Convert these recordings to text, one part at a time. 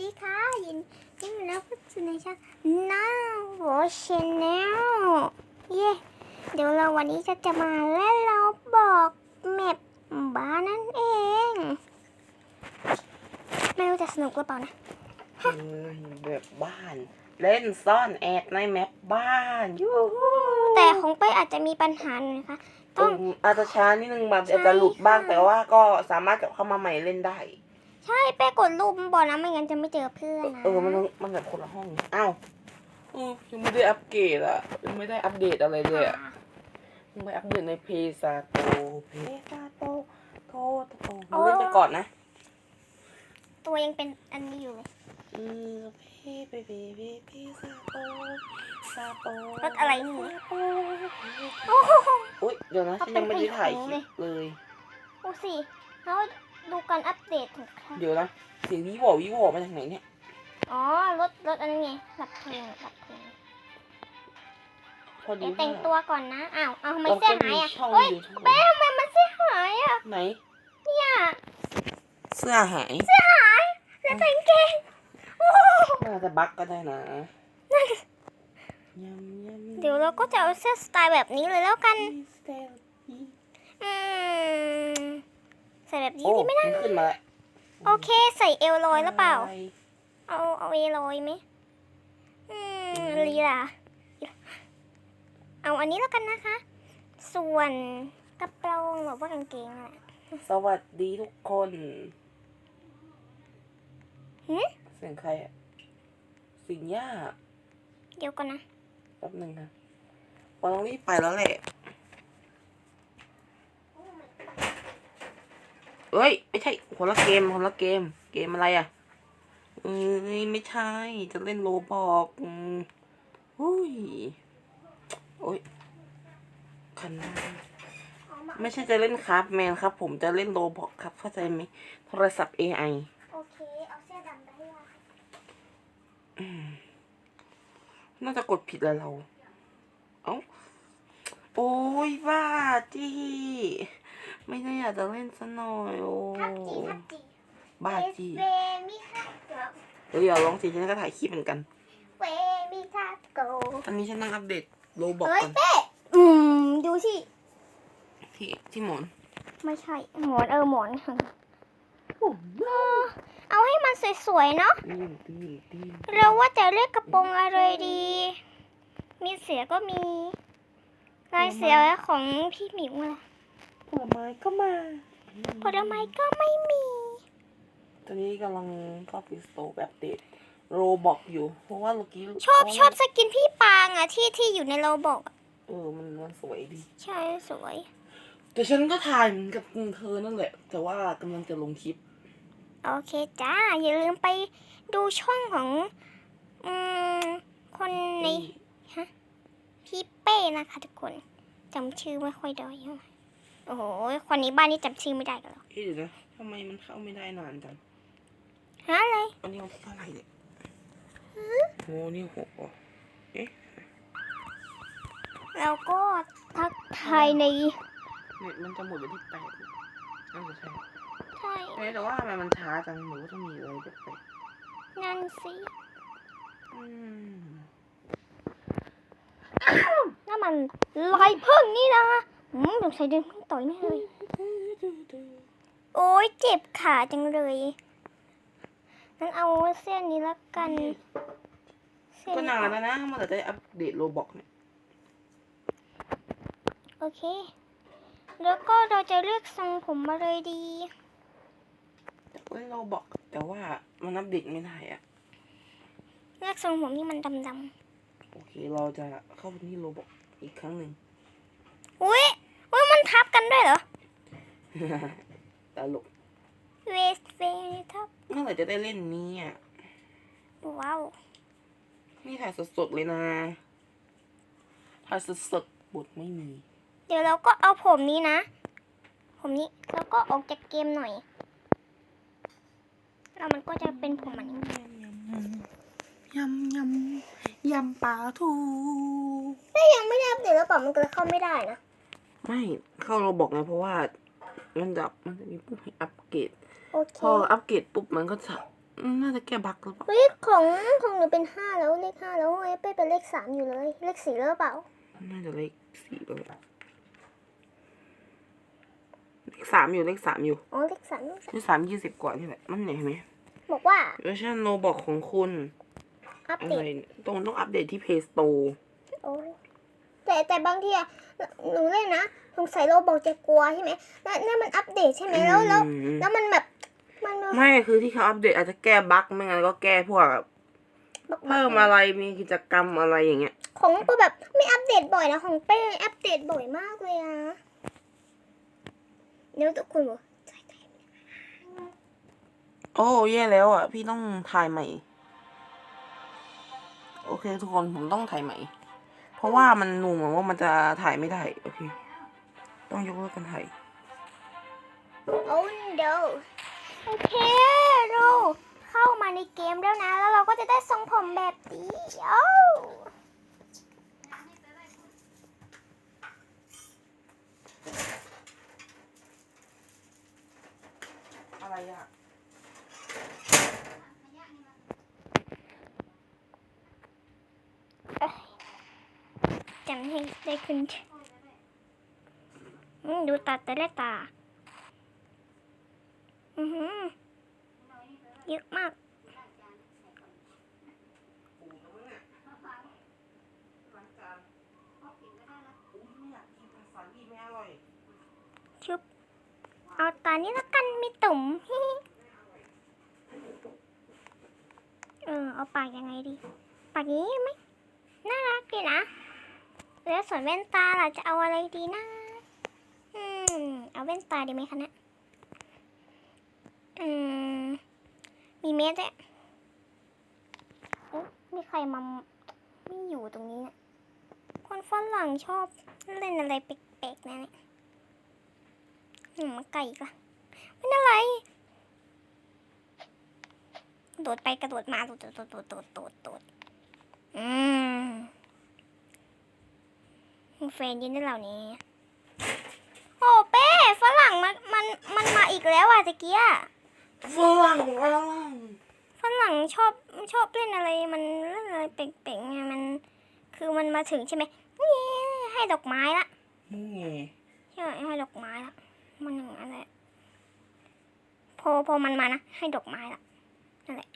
ดีค่ะยินยินดีแล้วก็สู่ในช่องน้าวอชแนลเย้เดี๋ยวเราวันนี้จะจะมาเล่นเราบอกแมปบ้านนั่นเอง ไม่รู้จะสนุกหรือเปล่านะเฮ้ยแบบบ้าน เล่นซ่อนแอบในแมปบ้านยูฮูแต่ของเป้ยอาจจะมีปัญหาหน่อยนะคะต้องอืมอาจจะช้านิดนึงแบบใช่อาจจะหลุดบ้างค่ะแต่ว่าก็สามารถกลับเข้ามาใหม่เล่นได้ ใช่เป้กดรูปมันบอกนะไม่งั้นจะไม่เจอเพื่อนนะเออมันต้องมันแบบคนละห้องอ้าวเออยังไม่ได้อัปเกรดอะยังไม่ได้อัปเดตอะไรเลยอะยังไม่อัปเดตในเพซาโตเพซาโตโตโตโตเราเล่นไปก่อนนะตัวยังเป็นอันนี้อยู่เลยเออเพเพเพเพเพซาโตซาโตรถอะไรนี่ซาโตโอ้โหอุ้ยเดี๋ยวนะฉันยังไม่ได้ถ่ายคลิปเลยดูสิแล้ว ดูการอัปเดตของเขาเดี๋ยวนะเสียงวิวอวิวอมาจากไหนเนี่ย อ๋อ รถ รถอันนี้ไงหลับเพลิงหลับเพลิงพอดีเดี๋ยวแต่งตัวก่อนนะ อ้าวเอาทำไมเราเสื้อก็หามียอะช่องเฮ้ยยูทูบแม่ทำไมมันเสื้อหายอะ ไหน เนี่ย เสื้อหาย เสื้อหาย แล้วแต่งเกงโอ้โหน่าจะบั๊กก็ได้นะยำยำเดี๋ยวเราก็จะเอาเสื้อสไตล์แบบนี้เลยแล้วกันสเตลอีอืม ใส่แบบนี้โอ้ดีไหมนะมันขึ้นมาแล้วโอเคใส่เอวลอยหรือเปล่า เอาเอาเอวลอยไหมอืมลีล่ะ เอาอันนี้แล้วกันนะคะ ส่วนกระโปรงหรือว่ากางเกงอะสวัสดีทุกคนหึเสียงใครอะเสิงย่า เดี๋ยวก่อนนะแป๊บหนึ่งนะวันต้องรีบไปแล้วแหละ เอ้ย ไม่ใช่คนละเกมคนละเกม เกมอะไรอะเอ้ยไม่ใช่ จะเล่นโลบอกอุ้ยโอ้ยคันไม่ใช่จะเล่นครับแมนครับ ผมจะเล่นโลบอกครับเข้าใจไหมโทรศัพท์ AI โอเค เอาเสื้อดำไปให้เราน่าจะกดผิดแล้วเรา เอ้า โอ้ยบ้าจี้ ไม่ได้อยากจะเล่นซะหน่อยโอ้ทับจีทับจีบ้าจี้เวมิทับโกเดี๋ยวอย่าร้องสิฉันก็ถ่ายคลิปเหมือนกันเวมิทับโกอันนี้ฉันนั่งอัปเดตโลบอกเฮ้ยก่อนเป้อืมดูสิที่ที่หมอนไม่ใช่หมอนเออหมอนค่ะเออเอาให้มันสวยๆเนาะตีนตีนตีนเราว่าจะเลือกกระโปรงอะไรดี มีเสือก็มีลายเสือของพี่หมิวล่ะ ผลไม้ก็มาผลไม้ก็ไม่มี ตอนนี้กำลังเข้าฟิสโตแบบอัปเดตโรบอกอยู่ เพราะว่าเมื่อกี้ชอบชอบสกินพี่ปางอะที่ที่อยู่ในโรบอกอะเออมันมันสวยดี ใช่สวย แต่ฉันก็ถ่ายเหมือนกับเธอนั่นแหละ แต่ว่ากำลังจะลงคลิป โอเคจ้า อย่าลืมไปดูช่องของ อืม คนในพี่เป้นะคะทุกคนจำชื่อไม่ค่อยได้เท่าไหร่ โอ้โห คนนี้บ้านนี้จำชื่อไม่ได้กันหรอกเอ๊ะเดี๋ยวนะทำไมมันเข้าไม่ได้นานจังฮะอะไร อันนี้วันที่เท่าไหร่เนี่ยโอ้นี่หกเหรอแล้วก็ทักทายในเน็ตมันจะหมดวันที่แปดน่าจะใช่ใช่เอ๊ะแต่ว่าทำไมมันช้าจังหรือว่าต้องมีอะไรแปลกนั่นสิๆอืมนั่นมันลายพึ่งนี่นะอืมสงสัยเดินพึ่ง ต่อยแน่เลย โอ้ยเจ็บขาจังเลยงั้นเอาเส้นนี้ละกันเส้นก็นานแล้วนะเมื่อไหร่จะได้อัปเดตโรบอกเนี่ย โอเค แล้วก็เราจะเลือกทรงผมมาเลยดีอยากเล่นโรบอก แต่ว่ามันอัปเดตไม่ได้อะเลือกทรงผมที่มันดำโอเค เราจะเข้าไปที่โรบอกอีกครั้งหนึ่งๆอุ้ยอุ้ย มันทับกันด้วยเหรอตลกเวสเฟนี่ทับเมื่อไหร่จะได้เล่นเนี้อะว้าวนี่ถ่ายสดๆเลยนะถ่ายสดๆบทไม่มี เดี๋ยวเราก็เอาผมนี้นะ ผมนี้แล้วก็ออกจากเกมหน่อย แล้วมันก็จะเป็นผมอันนี้ยำยำยำปลาทูถ้ายังไม่ได้อัปเดตแล้วเปล่ามันก็เข้าไม่ได้นะ ไม่เข้าเราบอกไงเพราะว่า มันจะมันจะมีปุ๊บให้อัปเกรดโอเคพออัปเกรดปุ๊บมันก็จะน่าจะแก้บั๊กหรือเปล่าเฮ้ยของของหนูเป็นห้าแล้วเลขห้าแล้วเอ้ยเป้เป็นเลขสามอยู่เลย เลขสี่แล้วหรือเปล่า น่าจะเลขสี่เลยเลขสามอยู่เลขสามอยู่อ๋อเลขสามเลขสามยี่สิบกว่านี่แหละมันเห็นไหมบอกว่าเวอร์ชันโนบอกของคุณอัปอะเดไรตเนี่ยต้องต้องอัปเดตที่ Play Store โอ้ แต่แต่บางทีอะหนูเล่นนะสงสัยเราบอกจะกลัวใช่ไหมแล้วเนี่ยมันอัปเดตใช่ไหมแล้วแล้วอืม แล้วมันแบบมันไม่ คือที่เขาอัปเดตอาจจะแก้บั๊กไม่งั้นก็แก้พวกแบบบักเพิ่มอะไร มีกิจกรรมอะไรอย่างเงี้ย ของเป้แบบไม่อัปเดตบ่อยนะของเป้อัปเดตบ่อยมากเลยอะเดี๋ยวทุกคนบอกโอ้แย่แล้วอะ พี่ต้องถ่ายใหม่ โอเค ทุกคนผมต้องถ่ายใหม่ เพราะว่ามันหนูเหมือนว่ามันจะถ่ายไม่ได้ โอเค ต้องยกเลิกกันถ่ายโอ้เดี๋ยวโอเคเราเข้ามาในเกมแล้วนะ แล้วเราก็จะได้ทรงผมแบบนี้โอ้อะไรอะ จำให้ได้ขึ้นอืมดูตาแต่ละตา อือหือเยอะมากชึบเอาตานี้ละกันมีตุ่มเออ เอาปากยังไงดี ปากนี้ไหมน่ารักดีนะ แล้วส่วนแว่นตาล่ะจะเอาอะไรดีนะ อืม เอาแว่นตาดีไหมคะเนี่ยอืม มีเมสด้วยเอ๊ะมีใครมาไม่อยู่ตรงนี้นี่ยคนฝรั่งชอบเล่นอะไรแปลกๆนะเนี่ยอืมไก่อีกละเป็นอะไร โดดไปกระโดดมาโดดโดดโดดโดดโดดโดดโด ดอืมเฟรนยินได้เหล่านี้ โอ้เป้ฝรั่งมันมันมันมาอีกแล้วอะตะเกียฝรั่งฝรั่งฝรั่งชอบชอบเล่นอะไรมันเล่นอะไรเป่งๆไงมันคือมันมาถึงใช่ไหมนี่ให้ดอกไม้ละนี่ไงใช่ให้ดอกไม้ละมันอย่างนั้นแหละพอพอมันมานะให้ดอกไม้ละนั่นแหละ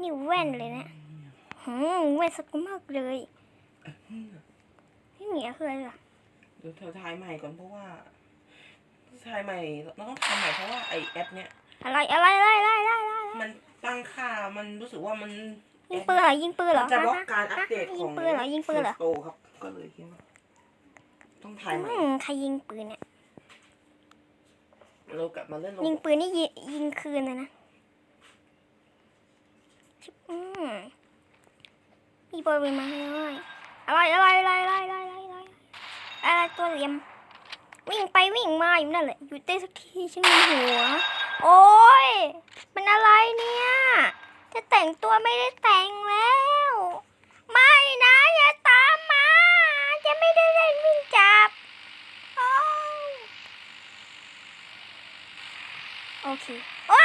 นี่แว่นเลยเนี่ยหืมแว่นสกุลมากเลยนี่ เหนียคืออะไรล่ะเดี๋ยวเธอถ่ายใหม่ก่อนเพราะว่าถ่ายใหม่เราต้องถ่ายใหม่เพราะว่าไอแอปเนี้ยอะไรอะไรอะไรอะไรอะไรอะไรมันตั้งค่ามันรู้สึกว่ามันยิงปืนเหรอยิงปืนเหรอมันจะบล็อกฮะการอัปเดตฮะขยิองงปืนเหรอยิงปืนเหรอโตครับก็เลยคิดว่าต้องถ่ายใหม่อืมใครยิงปืนเนี่ยเรากลับมาเล่นโลยิงปืนนี่ยิยิงคืนเลยนะชิบอืมมีบอลวินมาให้ด้วยอะไรอะไรอะไรอะไรอะไรอะไรอะไร อะไรตัวเหลี่ยม วิ่งไปวิ่งมาอยู่นั่นแหละหยุดได้สักทีฉันมีหัว โอ้ยมันอะไรเนี่ย จะแต่งตัวไม่ได้แต่งแล้ว ไม่นะอย่าตามมาจะไม่ได้เล่นวิ่งจับโอ้โอเคว้า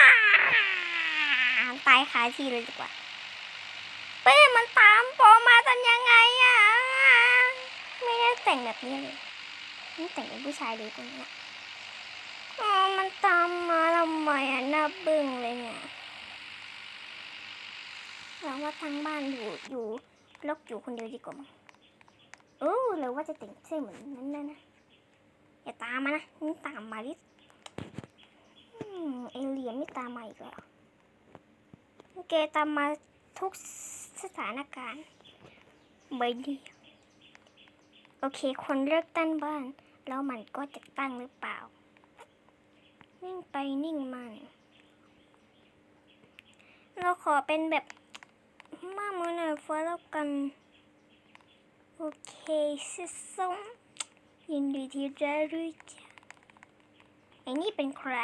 ตายคาที่เลยดีกว่าเป้มันตามปอมาตอนยังไง แต่งแบบนี้เลยนี่แต่งเป็นผู้ชายเลยคนนี้อ๋อมันตามมาทำไมอะหน้าบึ้งเลยเนี่ยเราว่าทั้งบ้านอยู่อยู่ล็อกอยู่คนเดียวดีกว่ามั้งเออหรือว่าจะแต่งเสื้อเหมือนนั้นนะนะอย่าตามมานะนี่ตามมาดิอืมเอเลียนไม่ตามมาอีกแล้วแกตามมาทุกสถานการณ์ใบเดี โอเค คนเลิกตั้งบ้านแล้วมันก็จะตั้งหรือเปล่า นิ่งไปนิ่งมัน เราขอเป็นแบบมากมือหน่อยฟ้าแล้วกัน โอเคสิสมยินดีที่ได้รู้จักไอ้นี่เป็นใคร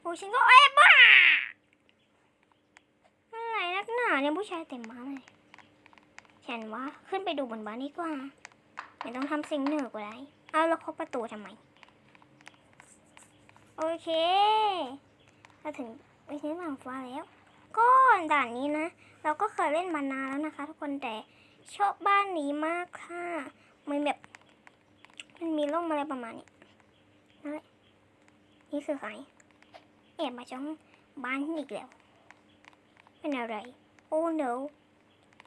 โอ้ฉันก็เอ้บ้าอะไรนักหนาเนี่ยผู้ชายเต็มมาเลย ฉันว่าขึ้นไปดูบนบ้านดีกว่าไม่ต้องทำสิ่งเหนือกว่าไรเอาแล้วเคาะประตูทำไม โอเคเราถึงไปเส้หลังฟ้าแล้ว ก็ด่านนี้นะ เราก็เคยเล่นมานานแล้วนะคะ ทุกคนแต่ชอบบ้านนี้มากค่ะมันแบบ มันมีร่มอะไรประมาณนี้นั่นแหละนี่คือใครแอบมาจ้องบ้านอีกแล้วเป็นอะไร โอ้ no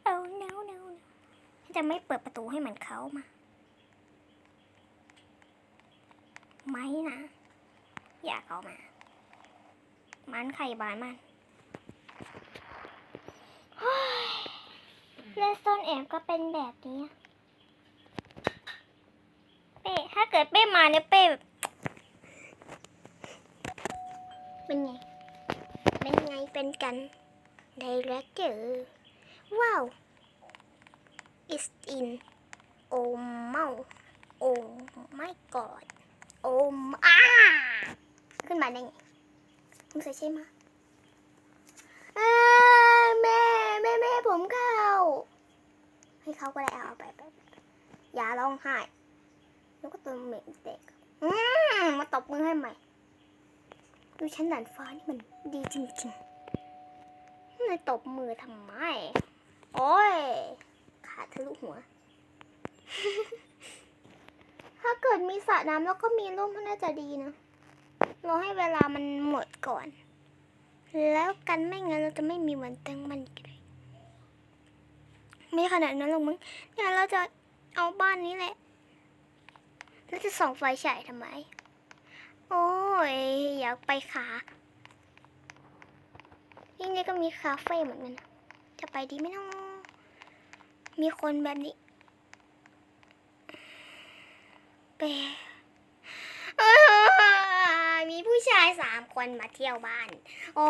โอ้ no no จะไม่เปิดประตูให้มันเข้ามาไม่นะ อย่าเข้ามา มันไข่บานมันเล่นซ่อนแอบก็เป็นแบบนี้ เป้ ถ้าเกิดเป้มาเนี่ยเป้แบบเป็นไง เป็นไงเป็นกัน ได้แล้วเจอว้าว is in โอ้เมาโอ้ไม่กอดโอมอ้าขึ้นมาได้ไงมึงใส่ใช่ไหมาแม่แม่แม่ผมเข้า ให้เขาก็ได้เอาไปไปไปอย่าร้องไห้แล้วก็ตัวเหม็นเด็กอืมมาตบมือให้ใหม่ดูชั้นด่านฟ้านี่มันดีจริงๆนายตบมือทำไม โอ้ย ขาดทะลุหัว ถ้าเกิดมีสระน้ำแล้วก็มีร่มก็น่าจะดีนะรอให้เวลามันหมดก่อน แล้วกันไม่งั้นเราจะไม่มีวันตั้งมันอีกเลยไม่ขนาดนั้นหรอกมึงเนี่ยเราจะเอาบ้านนี้แหละ แล้วจะส่องไฟฉายทำไม โอ้ยอยากไปขาที่นี่ก็มีคาเฟ่เหมือนกัน จะไปดีไหมน้อง มีคนแบบนี้เปอ้าวมีผู้ชายสามคนมาเที่ยวบ้าน โอ้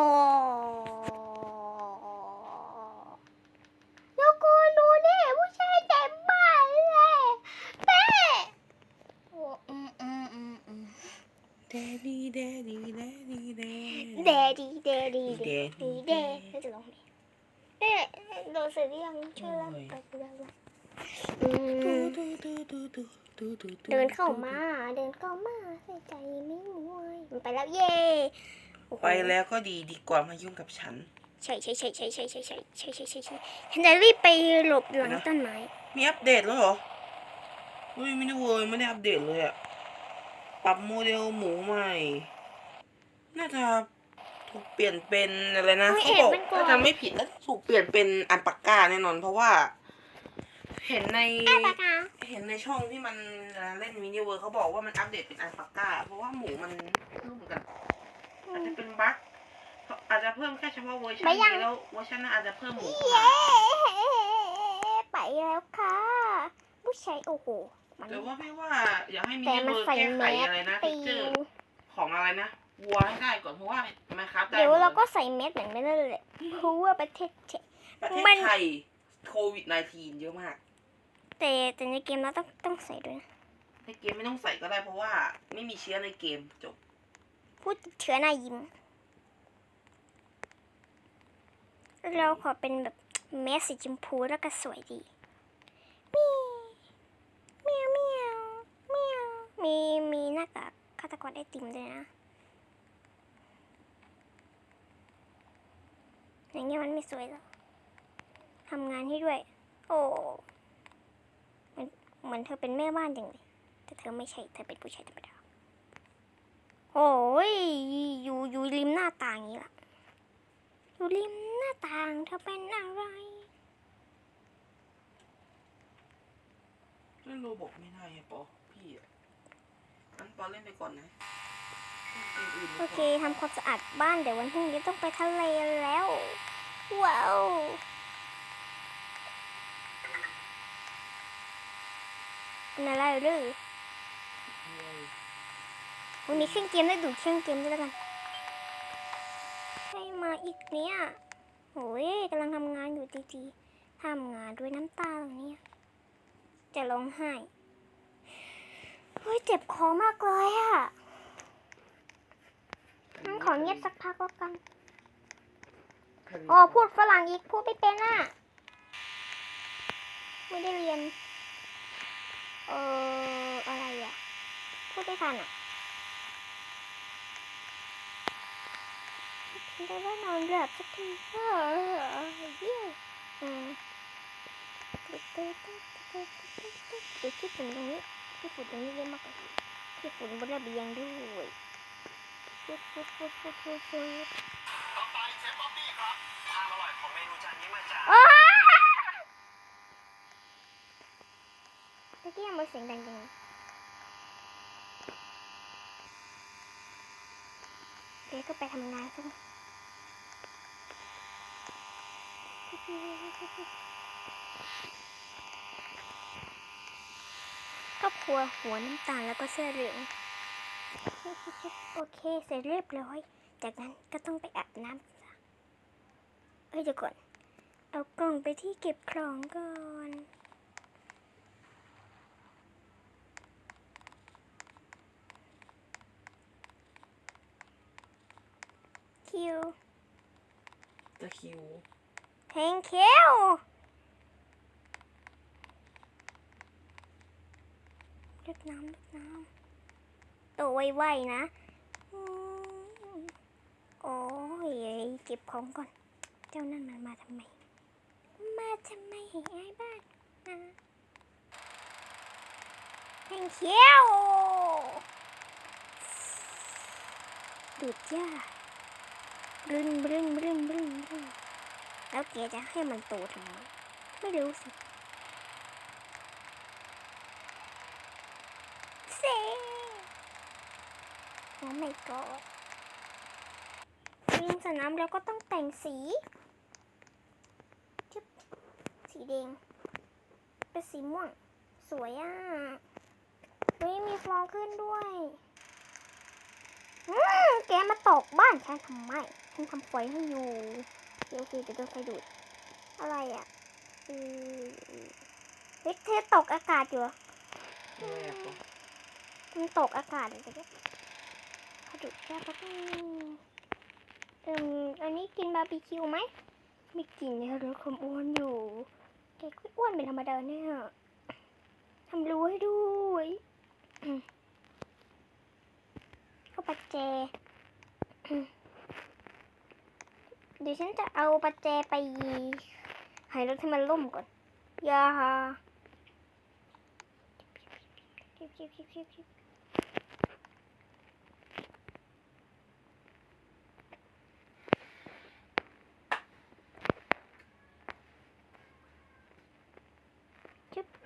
แล้วกูดูดิผู้ชายเต็มบ้านเลยเป้โอ้อืมอืมอืมอืมแดดีแดดีแดดีแดเดดีเดดีเดดีเดน่าจะร้องเพลงเอ๊ะโดนเสร็จหรือยังช่วยเล่าไปดูแล้วอืมเดินเข้ามา เดินเข้ามาใส่ใจไม่มวยมันไปแล้วเย่โอ้โหไปแล้วก็ดีดีกว่ามายุ่งกับฉันใช่ใช่ใช่ใช่ใช่ใช่ใช่ใช่ใช่ใช่ใช่ฉันจะรีบไปหลบหลังต้นไม้ มีอัปเดตแล้วเหรอเฮ้ยไม่ได้เว้ยไม่ได้อัปเดตเลยอะปรับโมเดลหมูใหม่ น่าจะ ถูกเปลี่ยนเป็นอะไรนะเฮ้ยเขาบอกเอ็ดมันก่อน ถ้าจำไม่ผิดแล้วถูกเปลี่ยนเป็นอันปากกาแน่นอน เพราะว่า เห็นใน ปากกาเห็นในช่องที่มันเล่นมินิเวิร์เขาบอกว่ามันอัปเดตเป็นอันปากกาเพราะว่าหมูมันรูปเหมือนกันอาจจะเป็นบั๊กอาจจะเพิ่มแค่เฉพาะเวอร์ชันไม่ยัง นี้แล้วเวอร์ชันหนั้นอาจจะเพิ่มหมูเข้าเย้มาไปแล้วค่ะผู้ชายโอ้โห มัน แต่ว่าไม่ว่า อยากให้มิแต่นิมันเวิร์ใส่แก้แมไขสอะไรนะปิฟีเจอวร์ของอะไรนะ วัวให้ได้ก่อนเพราะว่าไมครับได้เดี๋ยวหมดเราก็ใส่เม็ดเหมือนไม่ได้เลยเพราะว่าประเทศเทประเทศมันไทยโควิด -19 เยอะมาก แต่แต่ในเกมเราต้องต้องใส่ด้วยนะในเกมไม่ต้องใส่ก็ได้เพราะว่าไม่มีเชื้อในเกมจบ พูดเชื้อหน้ายิ้ม เราขอเป็นแบบแมสสีชมพูแล้วก็สวยดีเมียวเมียวเมียวเมียวมีมีหน้ากากฆาตกรไอติมด้วยนะ อย่างเงี้ยมันไม่สวยหรอกทำงานให้ด้วย โอ้มือนเหมือนเธอเป็นแม่บ้านจริงเลยแต่เธอไม่ใช่ เธอเป็นผู้ชายธรรมดา โอ้ย อยู่อยู่ริมหน้าต่างงนี้ล่ะ อยู่ริมหน้าต่างเธอเป็นอะไรเล่นโรบอกไม่ได้อะปอพี่อะงั้นปอเล่นไปก่อนนะ โอเคทำความสะอาดบ้านเดี๋ยววันพรุ่งนี้ต้องไปทะเลแล้ว ว้าวเป็นอะไรหรือวันนี้เครื่องเกมได้ดูเครื่องเกมด้วยแล้วกันใครมาอีกเนี่ยโอ้ยกำลังทำงานอยู่ดีๆทำงานด้วยน้ำตาเหรอเนี่ยจะร้องไห้เฮ้ยเจ็บคอมากเลยอะ งั้นขอเงียบสักพักแล้วกันอ๋อพูดฝรั่งอีกพูดไม่เป็นอะ ไม่ได้เรียน เอออะไรอะ พูดไม่ทันอะฉันจะได้นอนหลับสักทีเออเยี่ยอืมเดี๋ยวคิดถึงตรงนี้คิดฝุ่นตรงนี้เยอะมากเลยคิดฝุ่นบนระเบียงด้วย ฟุดฟุดฟุดฟุดฟุดฟุดต่อไปเชฟบ๊อบบี้ครับความอร่อยของเมนูจานนี้มาจากตะกี้ยังมาเสียงดังจังเลยเดี๋ยวก็ไปทำงานซะครอบครัวหัวน้ำตาลแล้วก็เสื้อเหลือง โอเค เสร็จเรียบร้อย จากนั้นก็ต้องไปอาบน้ำซะเอ้ยเดี๋ยวก่อน เอากล่องไปที่เก็บของก่อนคิวตะคริวเพลงคิวเลือกน้ำเลือกน้ำตัว ไวๆนะอืมโอ้ยเก็บของก่อน เจ้านั่นมันมาทำไม มาทำไมให้อายบ้านนะเพลงเขียวดูดยาบรึนบรึนบรึนบรึนบรึนแล้วแกจะให้มันโตทำไมไม่รู้สิเซ่ โอ้ my god วิ่งสนามแล้วก็ต้องแต่งสีจึ๊บสีแดง เป็นสีม่วง สวยอะเฮ้ยมีฟองขึ้นด้วยอืมแกมาตกบ้านฉันทำไม ฉันทำไฟให้อยู่โอเคโอเคเดี๋ยวโดนไฟดูด อะไรอะอือเฮ้ยเธอตกอากาศอยู่เหรอแม่ปะมันตกอากาศเลยเนี่ยขดูแค่แป๊บเอิ่มอันนี้กินบาร์บีคิวไหมไม่กินเนี่ยลดความอ้วนอยู่แกก็อ้วนเป็นธรรมดาเนี่ยทำรู้ให้ด้วยเข้าปัจเจเดี๋ยวฉันจะเอาปัจเจไปให้รถให้มันล่มก่อนอย่าชิบชิบชิบชิบชิบ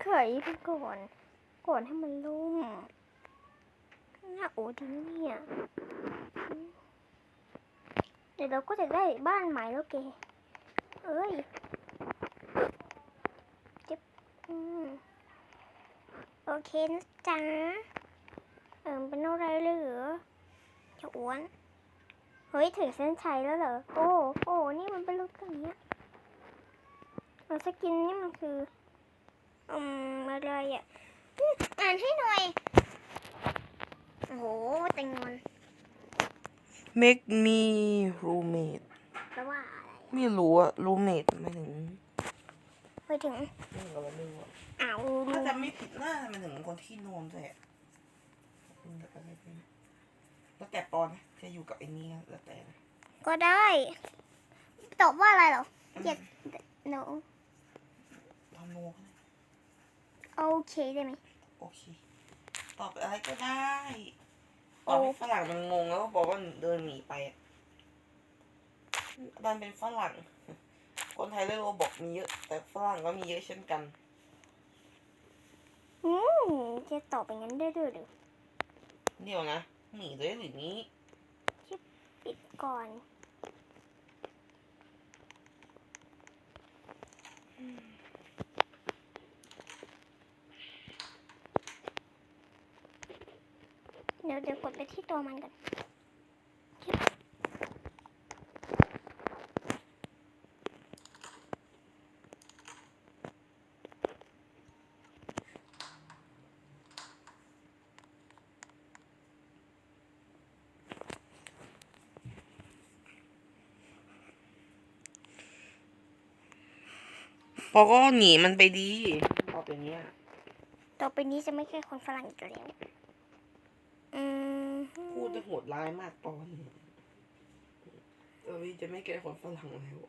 ขยมันก่อน ก่อนให้มันลุ่มน่าโอ้ดีเนี่ยเดี๋ยวเราก็จะได้บ้านใหม่แล้วแกเอ้ยจิ๊บอืมโอเคนะจ๊ะเออเป็นอะไรเลยเหรอจะอ้วน เฮ้ย ถึงเส้นชัยแล้วเหรอ โอ้ โอ้ นี่มันเป็นรูปแบบเนี้ยเอาสกินนี่มันคือ อืมอะไรอะอืมอ่านให้หน่อย โอ้โหแตงอน make me roommate แปลว่าอะไรไม่รู้อะ roommate หมายถึงไปถึงเรื่องอะไรไม่รู้อะอ้าวถ้าจำไม่ผิดน่าจะหมายถึงคนที่นอนด้วยอะอืมแล้วก็ไม่เป็นแล้วแต่ปอนนะจะอยู่กับไอ้นี่แล้วแต่นะก็ได้ ตอบว่าอะไรเหรอเจ็ด no ทำโนก็ได้ โอเคได้ไหมโอเค ตอบอะไรก็ได้ตอบให้ฝรั่งมันงงแล้วก็บอกว่าเดินหนีไปอะดันเป็นฝรั่ง คนไทยเล่นโรบอกมีเยอะ แต่ฝรั่งก็มีเยอะเช่นกันอืมจะตอบอย่างนั้นได้ด้วยเหรือเดี๋ยวนะหนีด้วยหรือนี้ปิดก่อนเดี๋ยวเดี๋ยวกดไปที่ตัวมันก่อนชิบพอก็หนีมันไปดีตอบอย่างเนี้ยต่อไปนี้จะไม่ใช่คนฝรั่งอีกแล้วอืมพูดจะ โหดร้ายมากปอนเออพี่จะไม่แก้คนฝรั่งแล้ว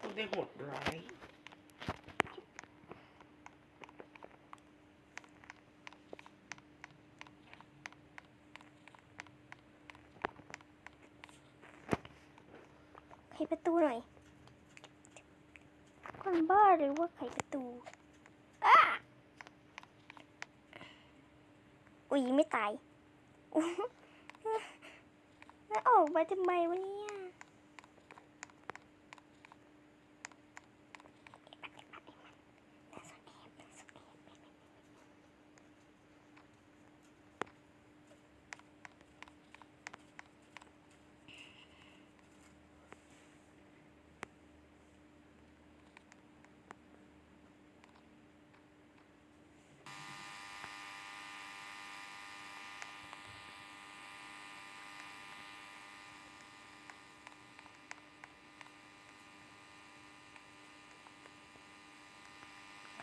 ต้องได้โหดร้ายไขประตูหน่อย คนบ้าหรือว่าไขประตูอ้าอุ้ยไม่ตาย อุ๊ยแล้วออก มาทำไมวะเนี่ย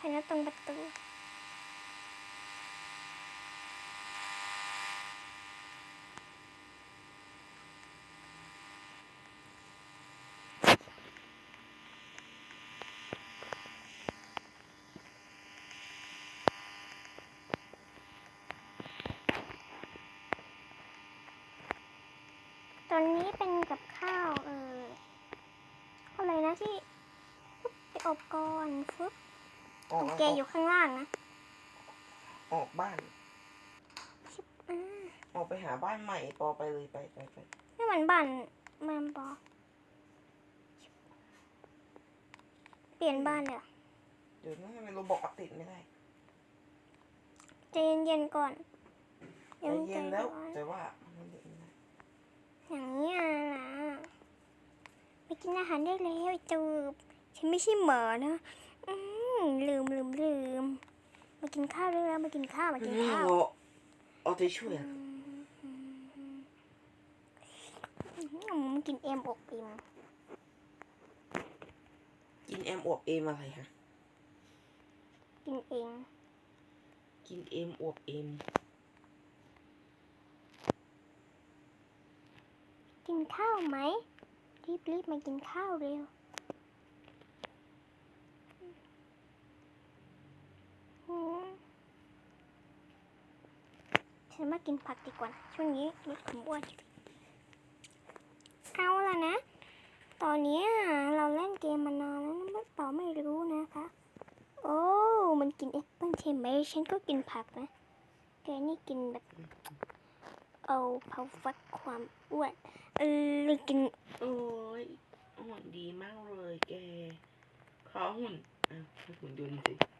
ใครนะตรงประตูตอนนี้เป็นกับข้าว เอออะไรนะที่ปุ๊บไปอบก่อนฟึบ ออกโอเคอยู่ข้างล่างนะ ออกบ้านชิบอ่าออกไปหาบ้านใหม่ปอไปเลยไปไปไปนี่มันบ้านแมนบอเปลี่ยนบ้านเลยเหรอเดี๋ยวนั้นทำไมเราบอกอัปติดไม่ได้ใจเย็นๆก่อนใจเย็นแล้วร้อนแต่ว่ามันเด็กไม่ได้อย่างนี้ยนะไปกินอาหารได้แล้วไอ้จูบฉันไม่ใช่หมานะอืม ลืมลืมลืม มากินข้าวได้แล้วมากินข้าวมากินข้าวเราเอาใจช่วยอือะมอืมอืมกินเอ็มอกอิ่มกินเอ็มอวบเอมอะไรฮะ กินเอง กินเอ็มอวบเอมกินข้าวไหมรีบรีบมากินข้าวเร็ว อืม ฉันมากินผักดีกว่านะช่วงนี้ลดความอ้วนเอาละนะ ตอนนี้เราเล่นเกมมานานแล้วนะไม่เปล่าไม่รู้นะคะ โอ้ มันกินแอปเปิ้ลใช่ไหมฉันก็กินผักนะแกนี่กินแบบ เอาเผาฟักความอ้วนเออกิน โอ้ยหุ่นดีมากเลยแก ขอหุ่นอะห้หุ่นยนต์สิ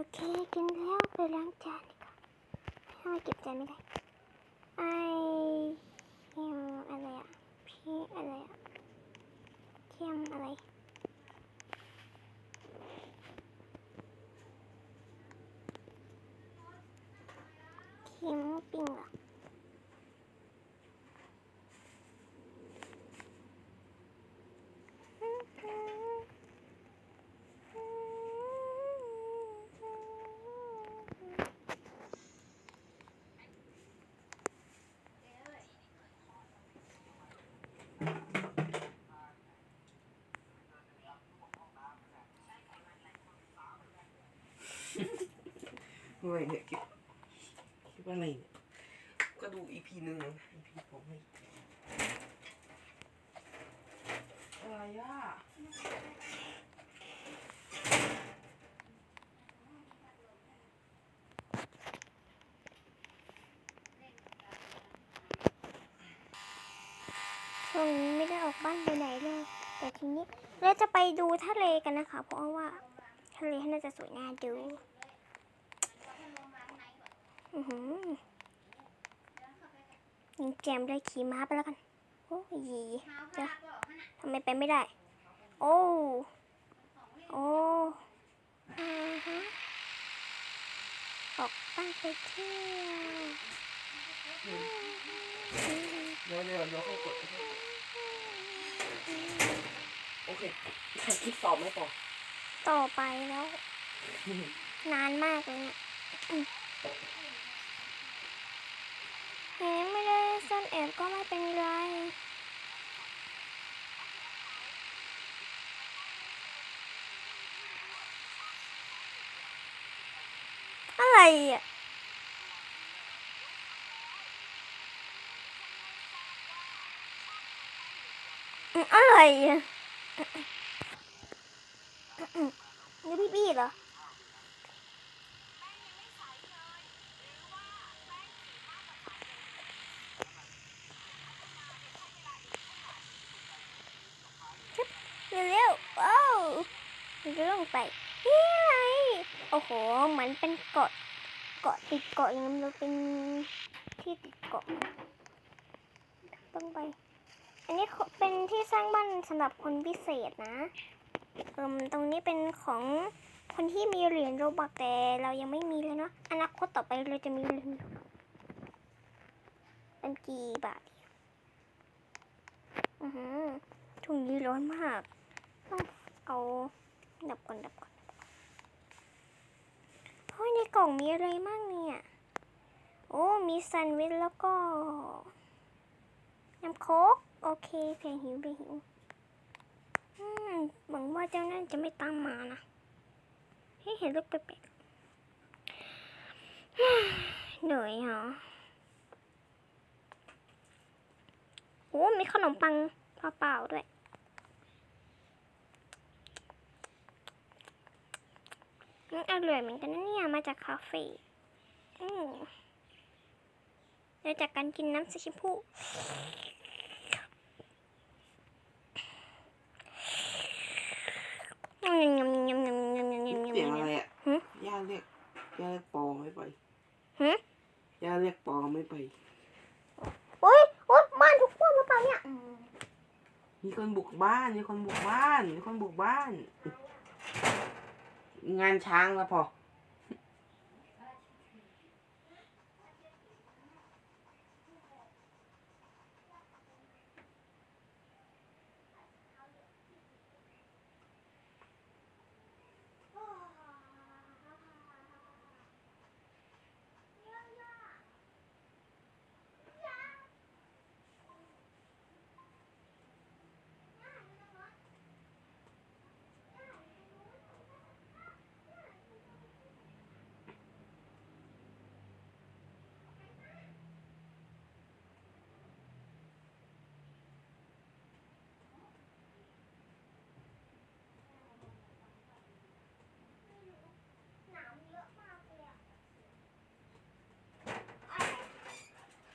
โอเคกินแล้วไปล้างจานดีกว่าทำไมเก็บจานไม่ได้ ไอเคียมอะไรอะพี่อะไรอะเคียมอะไร เคียมปิ้งเหรอ เฮ้ยเนี่ยคิดคิดว่าอะไรเนี่ยก็ดูอีพีหนึ่งอีพีผมไม่อะไรอะช่วงนี้ไม่ได้ออกบ้านไปไหนเลย แต่ทีนี้เราจะไปดูทะเลกันนะคะ เพราะว่าทะเลน่าจะสวยน่าดู ยิงแจมด้วยขี่ม้าไปแล้วกัน โอ้ยเดี๋ยวทำไมไปไม่ได้ โอ้ โอ้อ่าฮะออกบ้านไปเที่ยวเดี๋ยวเดี๋ยวเดี๋ยวค่อยกดโอเคถ่ายคลิปต่อไหมต่อ ต่อไปแล้ว นานมากเลยเนี่ยอืมเหนไม่ได้ซ่อนแอบก็ไม่เป็นไร อะไรอะอืมอะไรอะอืมนี่พี่บี้เหรอ เร็วๆว้าวเรื่งไปนี่อะไรโอ้โหเหมือนเป็นเกาะเกาะติดเกาะอย่างนั้นมันเป็นที่ติดเกาะต้องไป อันนี้เป็นที่สร้างบ้านสำหรับคนพิเศษนะเอิมตรงนี้เป็นของคนที่มีเหรียญโรบักแต่เรายังไม่มีเลยเนาะอนาคตต่อไปเราจะมีเหรียญเป็นกี่บาทอือหือถุงนี้ร้อนมาก เอาดับก่อนดับก่อนเฮ้ยในกล่องมีอะไรมั่งเนี่ย โอ้ มีแซนด์วิชแล้วก็น้ำโคกโอเคเพลงหิวเพลงหิวอืมหวังว่าเจ้านั่นจะไม่ตามมานะให้เห็นรูปแปลกๆเหนื่อยเหรอโอ้มีขนมปังเปล่าๆด้วย มันอร่อยเหมือนกันนะเนี่ยมาจากคาเฟ่อืมเจากการกินน้ำสชิพุเสียงอะไรอะย่าเรียกย่าเรียกปอไม่ไปย่าเรียกปอไม่ไปโอ้ยโอ้ยบ้านทุกคนมาเปล่าเนี่ยมีคนบุกบ้าน มีคนบุกบ้าน มีคนบุกบ้าน งานช้างแล้วพอ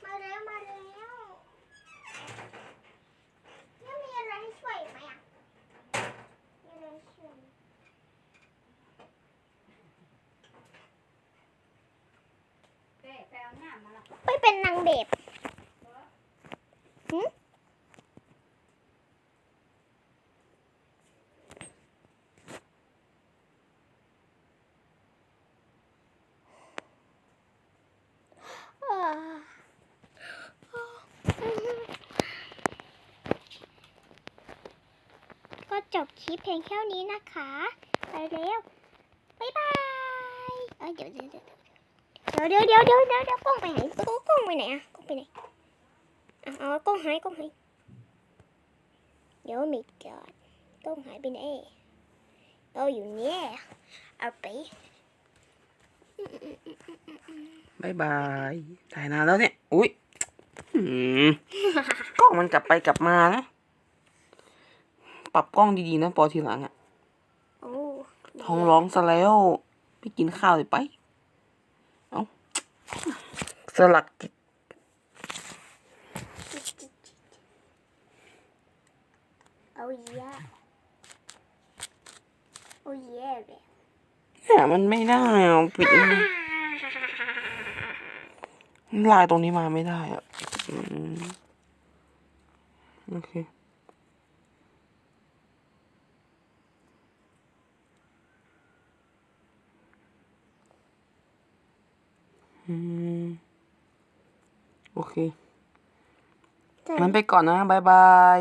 มาแล้วมาแล้วยังมีอะไรให้ช่วยไหมอะมีอะไรให้ช่วยไหม ไปเป็นนางแบบหึก็จบคลิปเพลงแค่นี้นะคะ ไปแล้ว บ๊ายบาย เอ้ยเดี๋ยวเดี๋ยว ดี๋ยวเดี๋ยวเดี๋ยวเดี๋ยวเดี๋ยวเดี๋ยวกล้องไปไหนกล้องกล้องไปไหนอะกล้องไปไหนอะเอากล้องหายกล้องหายเดี๋ยวมีจอดกล้องหายไปไหนเอาอยู่เนี่ยเอาไปบายบายถ่ายนานแล้วเนี่ย อุ้ยกล้องมันกลับไปกลับมานะ ปรับกล้องดีๆนะ ปอทีหลังอะท้องร้องซะแล้ว ไปกินข้าวเลยไป สลักจิตเอาเย่โอ้เย่เลยเนี่ยมันไม่ได้อะปิดลายตรงนี้มาไม่ได้อะอืมโอเค อืม โอเคแต่มันไปก่อนนะ บ๊ายบาย